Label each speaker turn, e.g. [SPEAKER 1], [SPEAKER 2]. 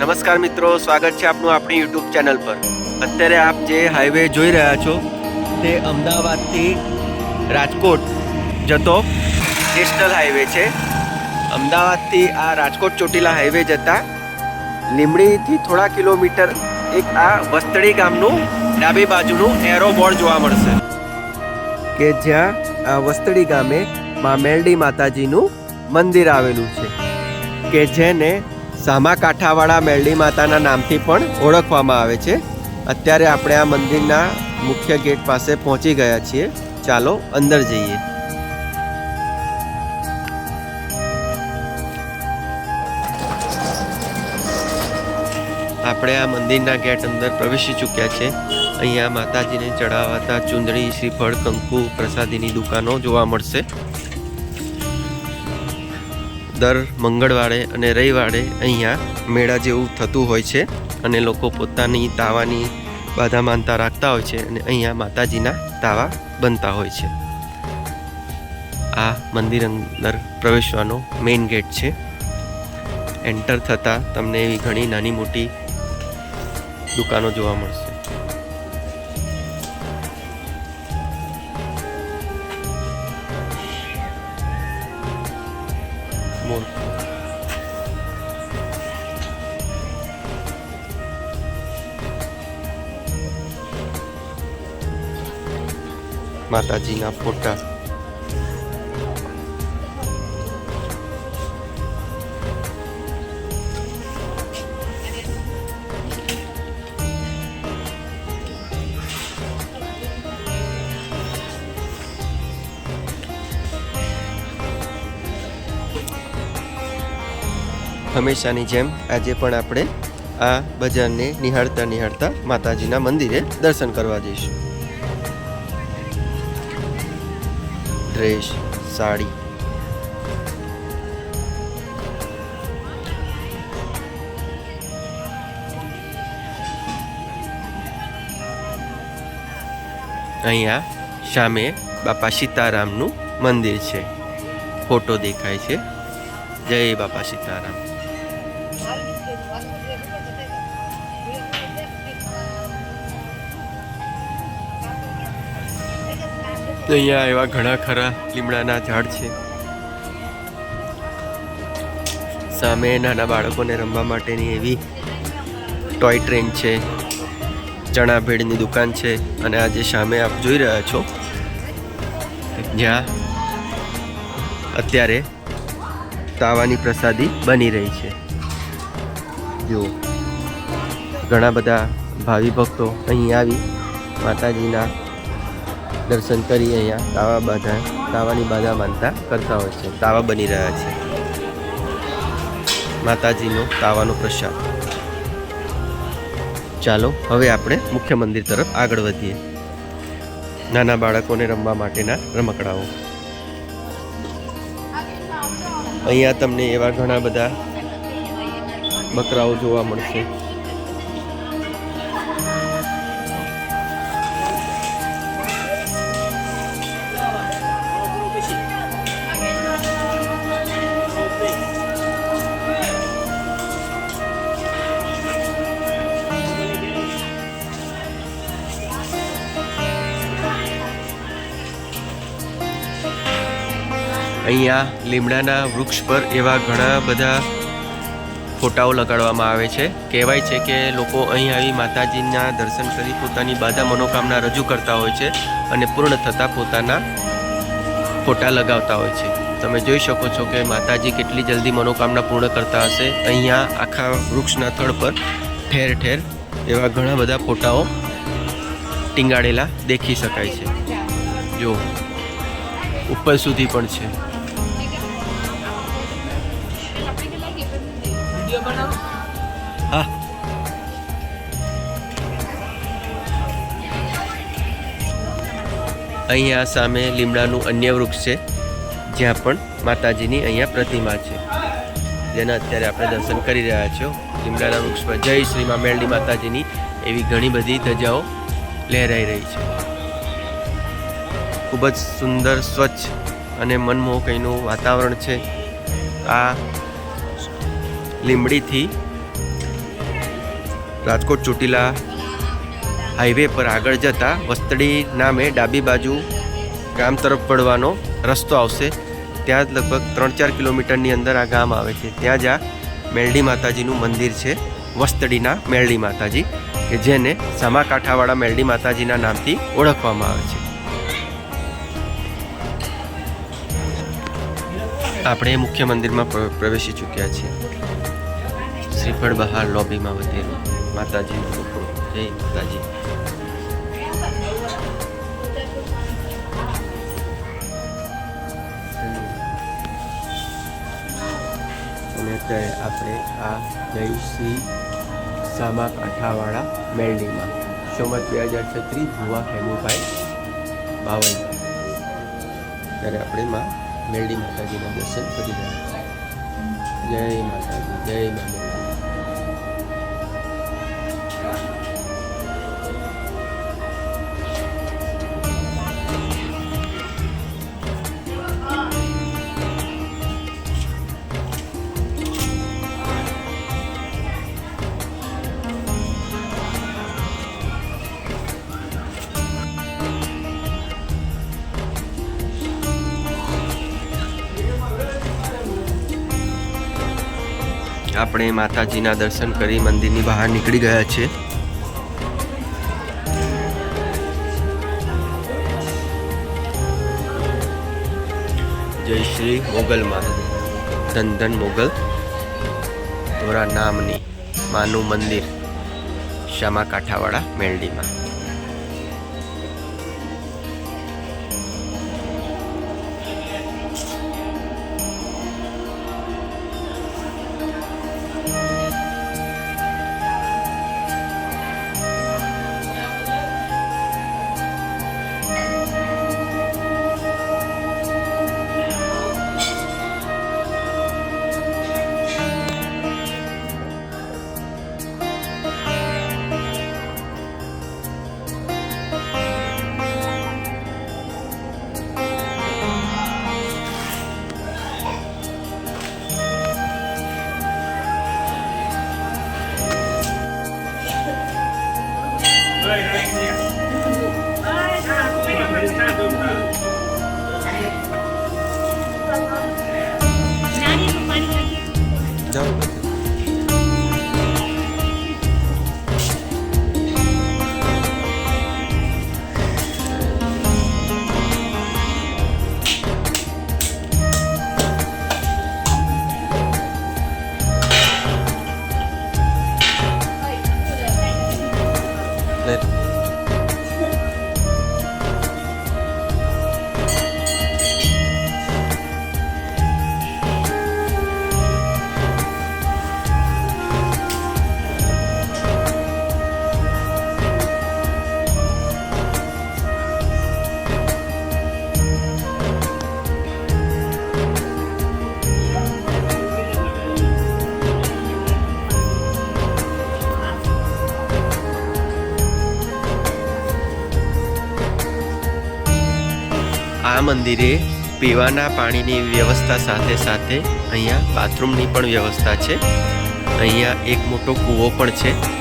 [SPEAKER 1] નમસ્કાર મિત્રો, સ્વાગત છે આપનું આપણી યુટ્યુબ ચેનલ પર. અત્યારે આપ જે હાઈવે જોઈ રહ્યા છો, તે અમદાવાદથી રાજકોટ જતો નેશનલ હાઈવે છે. અમદાવાદથી આ રાજકોટ ચોટીલા હાઈવે જતા લીમડીથી થોડા કિલોમીટર એક આ વસ્તડી ગામનું ડાબી બાજુનું એરો બોર્ડ જોવા મળશે. કે જ્યાં આ વસ્તડી ગામે મા મેલડી માતાજીનું મંદિર આવેલું છે. કે જેને સામા કાંઠાવાળા મેરડી માતાના નામથી પણ ઓળખવામાં આવે છે. અત્યારે આપણે આ મંદિરના મુખ્ય ગેટ પાસે પહોંચી ગયા છીએ. ચાલો અંદર જઈએ. આપણે આ મંદિરના ગેટ અંદર પ્રવેશી ચૂક્યા છે. અહીંયા માતાજીને ચડાવાતા ચુંદડી, શ્રીફળ, કંકુ, પ્રસાદીની દુકાનો જોવા મળશે. દર મંગળવારે અને રવિવારે અહીંયા મેળા જેવું થતું હોય છે અને લોકો પોતાની તાવાની બાધા માનતા રાખતા હોય છે અને અહીંયા માતાજીના તાવા બનતા હોય છે. આ મંદિર અંદર પ્રવેશવાનો મેઇન ગેટ છે. એન્ટર થતાં તમને એવી ઘણી નાની મોટી દુકાનો જોવા મળશે. માતાજીના ફોટા. હંમેશાની જેમ આજે પણ આપણે આ બજારને નિહાળતા નિહાળતા માતાજીના મંદિરે દર્શન કરવા જઈશું. ડ્રેસ સાડી અહીંયા સામે બાપા સીતારામનું મંદિર છે। ફોટો દેખાય છે। જય બાપા સીતારામ। અહીંયા એવા ઘણા ખરા લીમડાના ઝાડ છે. સામે નાના બાળકોને રમવા માટેની એવી ટોય ટ્રેન છે, ચણા ભેળની દુકાન છે અને આજે સામે આપ જોઈ રહ્યા છો, જ્યાં અત્યારે તાવાની પ્રસાદી બની રહી છે. જો ઘણા બધા ભાવિ ભક્તો અહીં આવી માતાજીના દર્શન કરી અહીંયા. તાવા બાધા, તાવાની બાધા માનતા કરતા હોય છે. તાવા બની રહ્યા છે. માતાજીનો તાવાનો પ્રસાદ. ચાલો, હવે આપણે મુખ્ય મંદિર તરફ આગળ વધીએ. નાના બાળકોને રમવા માટેના રમકડાઓ. અહીંયા તમને એવા ઘણા બધા બકરાઓ જોવા મળશે. અહીંયા લીમડાના વૃક્ષ પર એવા ઘણા બધા ફોટાઓ લગાડવામાં આવે છે. કહેવાય છે કે લોકો અહીં આવી માતાજીના દર્શન કરી પોતાની બાધા મનોકામના રજૂ કરતા હોય છે અને પૂર્ણ થતાં પોતાના ફોટા લગાવતા હોય છે. તમે જોઈ શકો છો કે માતાજી કેટલી જલ્દી મનોકામના પૂર્ણ કરતા હશે. અહીંયા આખા વૃક્ષના થડ પર ઠેર ઠેર એવા ઘણા બધા ફોટાઓ ટીંગાડેલા દેખી શકાય છે. જો, ઉપર સુધી પણ છે. હા. અહીંયા સામે લીમડાનું અન્ય વૃક્ષ છે, જ્યાં પણ માતાજીની અહીંયા પ્રતિમા છે. જેના અત્યારે આપણે દર્શન કરી રહ્યા છો. લીમડાના વૃક્ષ પર જય શ્રી મા માતાજીની એવી ઘણી બધી ધજાઓ લહેરાઈ રહી છે. ખૂબ જ સુંદર, સ્વચ્છ અને મનમોહક અહીંનું વાતાવરણ છે. આ લીમડીથી રાજકોટ ચોટીલા હાઈવે પર આગળ જતા વસ્તડી નામે ડાબી બાજુ ગામ તરફ પડવાનો રસ્તો આવશે. ત્યાં જ લગભગ ત્રણ ચાર કિલોમીટરની અંદર આ ગામ આવે છે. ત્યાં જ આ મેલડી માતાજીનું મંદિર છે. વસ્તડીના મેલડી માતાજી, કે જેને સામા કાંઠાવાળા મેલડી માતાજીના નામથી ઓળખવામાં આવે છે. આપણે મુખ્ય મંદિરમાં પ્ર- પ્રવેશી ચૂક્યા છીએ. શ્રીફળ બહાર લોબીમાં વધેલું માતાજી રૂપડું જય માતાજી. અને અત્યારે આપણે આ જય શ્રી સામા કાંઠાવાળા મેલડીમાં. સોમત બે હજાર છત્રીસ, ભુવા હેમુભાઈ બાવન. ત્યારે આપણે માં મેલડી માતાજીના દર્શન કરી રહ્યા જય માતાજી, જય મા આપણે માતાજીના દર્શન કરી મંદિરની બહાર નીકળી ગયા છીએ. જય શ્રી મોગલમાં ધન મોગલ. તોરા નામની માનું મંદિર. શ્યામા કાંઠાવાળા મેલડીમાં. આ મંદિરે પીવાના પાણીની વ્યવસ્થા સાથે સાથે અહીંયા બાથરૂમની પણ વ્યવસ્થા છે. અહીંયા એક મોટો કૂવો પણ છે.